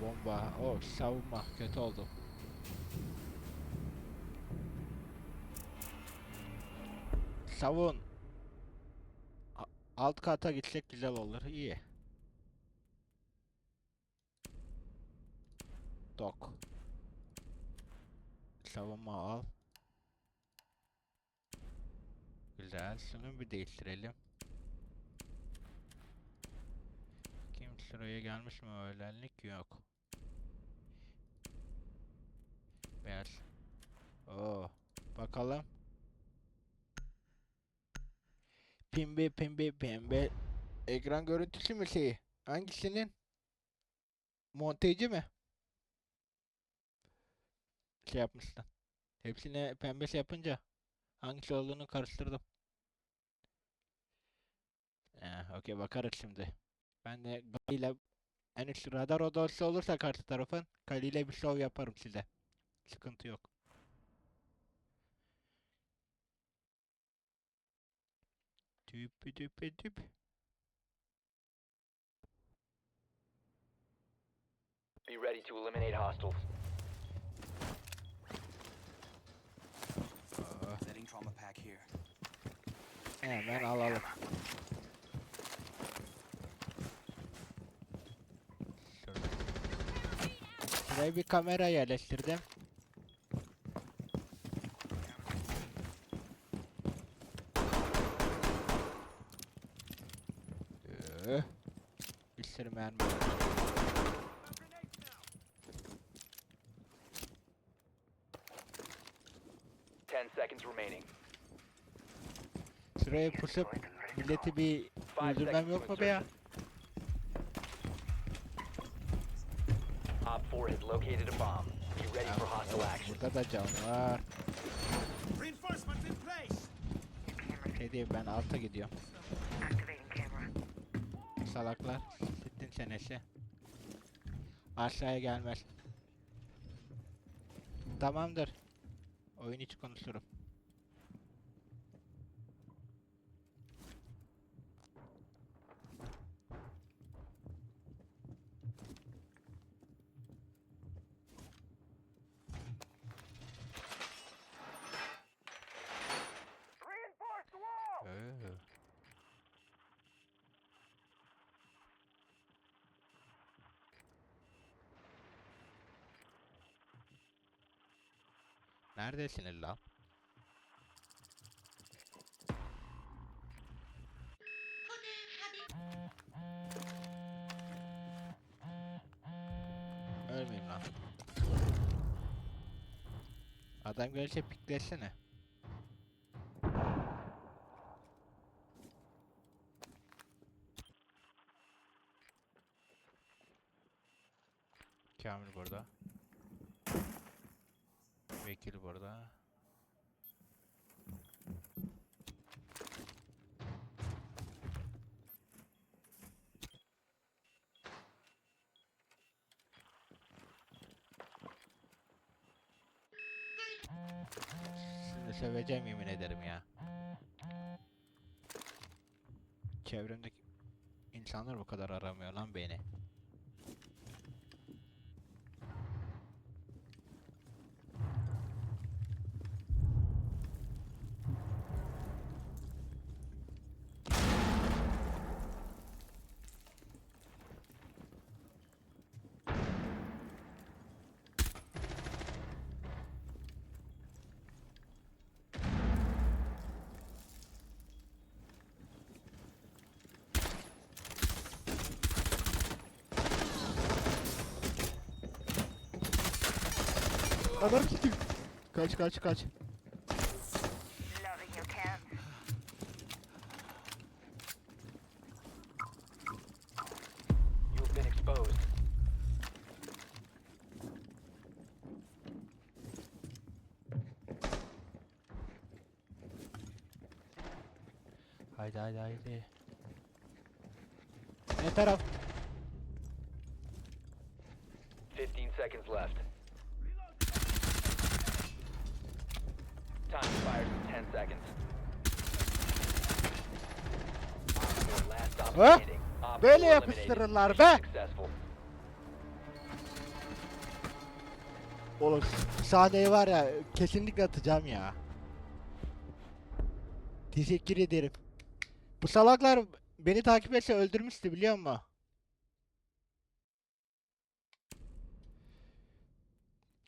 bomba. O savunma kötü oldu. Savun. Alt kata gitsek güzel olur. İyi. Dok. Savunma al. Güzel. Şunu bir değiştirelim. Kim sıraya gelmiş mi öğlenlik yok. Beyaz. Oo. Bakalım. Pembe pembe pembe. Ekran görüntüsü mü şeyi? Hangisinin? Montajı mı? Şey yapmışlar. Hepsine pembesi yapınca hangisi olduğunu karıştırdım. Eh, okey bakarız şimdi. Ben de ile en üst radar odası olursa karşı tarafın Gali ile bir şov yaparım size. Sıkıntı yok. Tüpü tüpü tüp. Be ready to eliminate hostiles. Aa, Setting trauma pack here. hemen alalım. Şuraya bir kamera yerleştirdim. 10 seconds remaining. Şuraya pusup milleti bir öldürmem yok mu be ya? Op 4 has located a bomb. Be ready for hostile action. Burada da can var. Reinforcements in place. Şey diyeyim ben alta gidiyorum. Salaklar. Sittin senesi. Aşağıya gelmez. Tamamdır. we need to consider Neredesiniz lan? Ölmeyeyim lan. Adam görürse piklesene. Kamil burada. Vekil burada. Sizi seveceğim yemin ederim ya. Çevremdeki insanlar bu kadar aramıyor lan beni. Adam kim? Kaç kaç kaç. Haydi haydi haydi. Ne taraf? 15 seconds left. Time expires in 10 seconds. Op 4 last stop Ha? Böyle 4 eliminated. yapıştırırlar be. Oğlum sahneyi var ya kesinlikle atacağım ya. Teşekkür ederim. Bu salaklar beni takip etse öldürmüştü biliyor musun?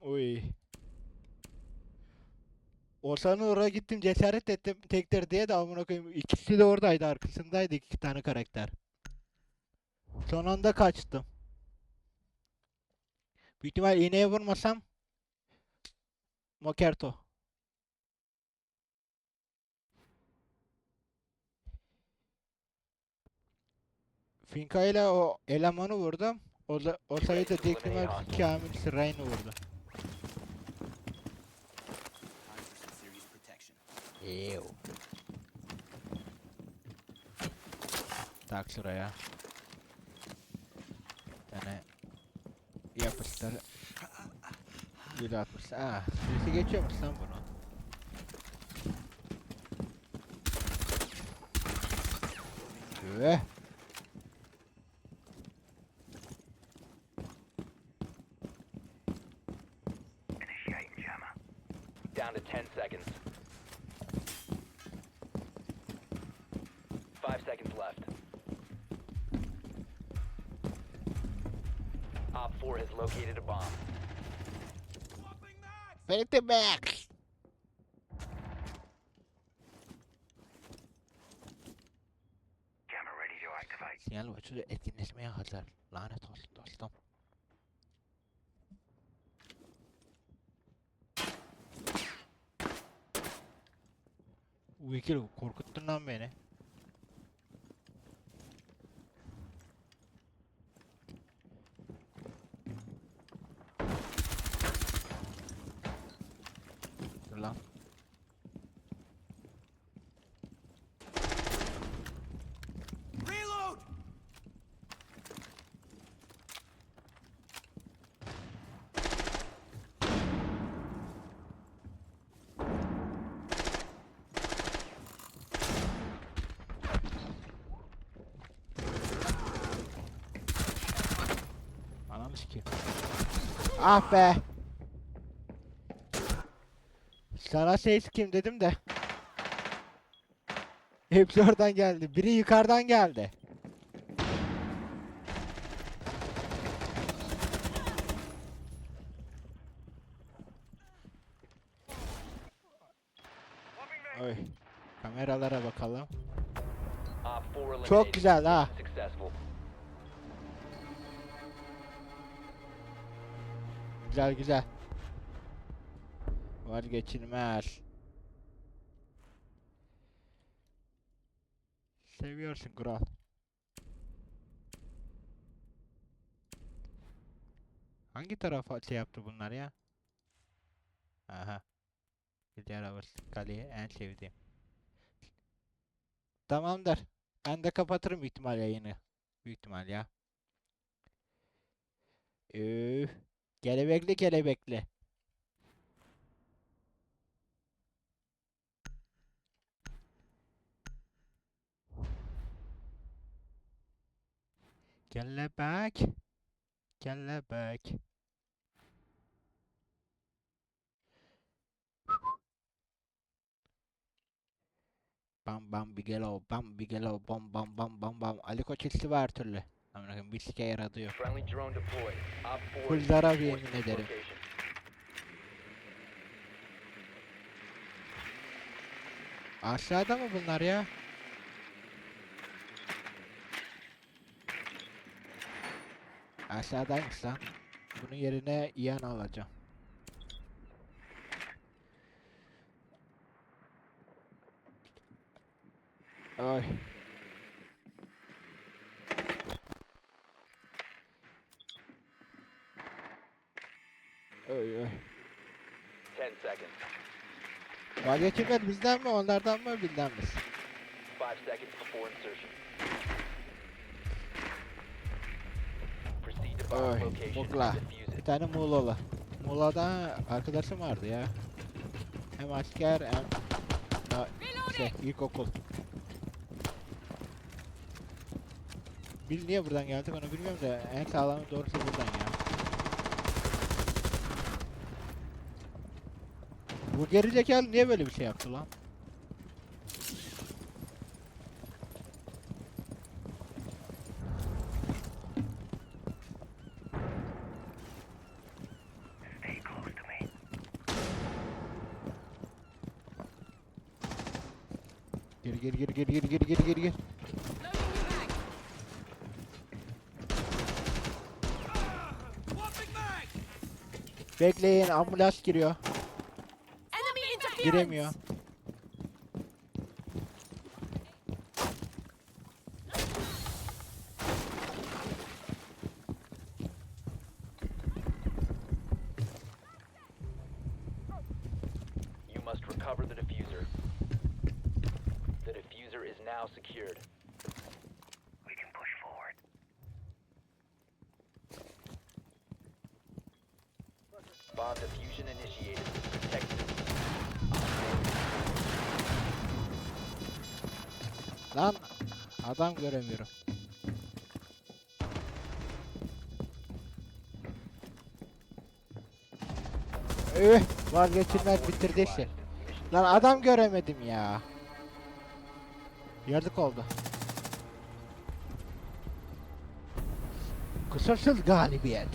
Oy. Oğuzhan'ın oraya gittim cesaret ettim tektir diye de amına koyayım ikisi de oradaydı arkasındaydı iki tane karakter. Son anda kaçtım. Büyük ihtimal iğneye vurmasam Mokerto. Finka ile o elemanı vurdum. O, da, o sayıda büyük ihtimal Kamil Sırayını vurdu. Ew. Tak şuraya. Tane yapıştır. 160. Ah, birisi geçiyormuş lan bunu. Initiating jammer. Down to 10 seconds. Op 4 has located a bomb. Ready to activate. Sinyal uçucu etkinleşmeye hazır. Lanet olsun dostum. Wikil korkuttun lan beni. Ah be. Sana şey sikeyim dedim de. Hepsi oradan geldi. Biri yukarıdan geldi. Oy. Kameralara bakalım. Op 4 eliminated. Çok güzel ha. Güzel güzel. Vazgeçilmez. Seviyorsun kral. Hangi tarafa şey yaptı bunlar ya? Aha. Gidiyor arabası. Kaleye en sevdiğim. Tamamdır. Ben de kapatırım ihtimal yayını. Büyük ihtimal ya. Üf. Kelebekli kelebekli. Kelebek. Kelebek. Bam bam bigelo bam bigelo bam bam bam bam bam. Ali Koç hissi var türlü. Amına koyayım bir sike yaradı yok. Friendly drone deployed. Op 4 Full zarar yemin ederim. Aşağıda mı bunlar ya? Aşağıdaymış lan. Bunun yerine Ian alacağım. Ay. Oy oy. 10 seconds. Vazgeçilmez bizden mi onlardan mı bizden mi? 5 seconds before insertion. Proceed to bomb Oy, location bokla. and defuse Bir it. tane Muğla'lı. Muğla'da arkadaşım vardı ya. Hem asker hem da şey ilkokul. Biz niye buradan geldik onu bilmiyorum da en sağlamı doğrusu buradan ya. Bu gerizekalı niye böyle bir şey yaptı lan? Gir gir gir gir gir gir gir gir gir. Bekleyin ambulans giriyor. Enemy interference! Giremiyor. You must recover the diffuser. The diffuser is now secured. We can push forward. Bomb diffusion Lan adam göremiyorum. Üh vazgeçilmez bitirdi işi. Lan adam göremedim ya. Yazık oldu. Kusursuz galibiyet.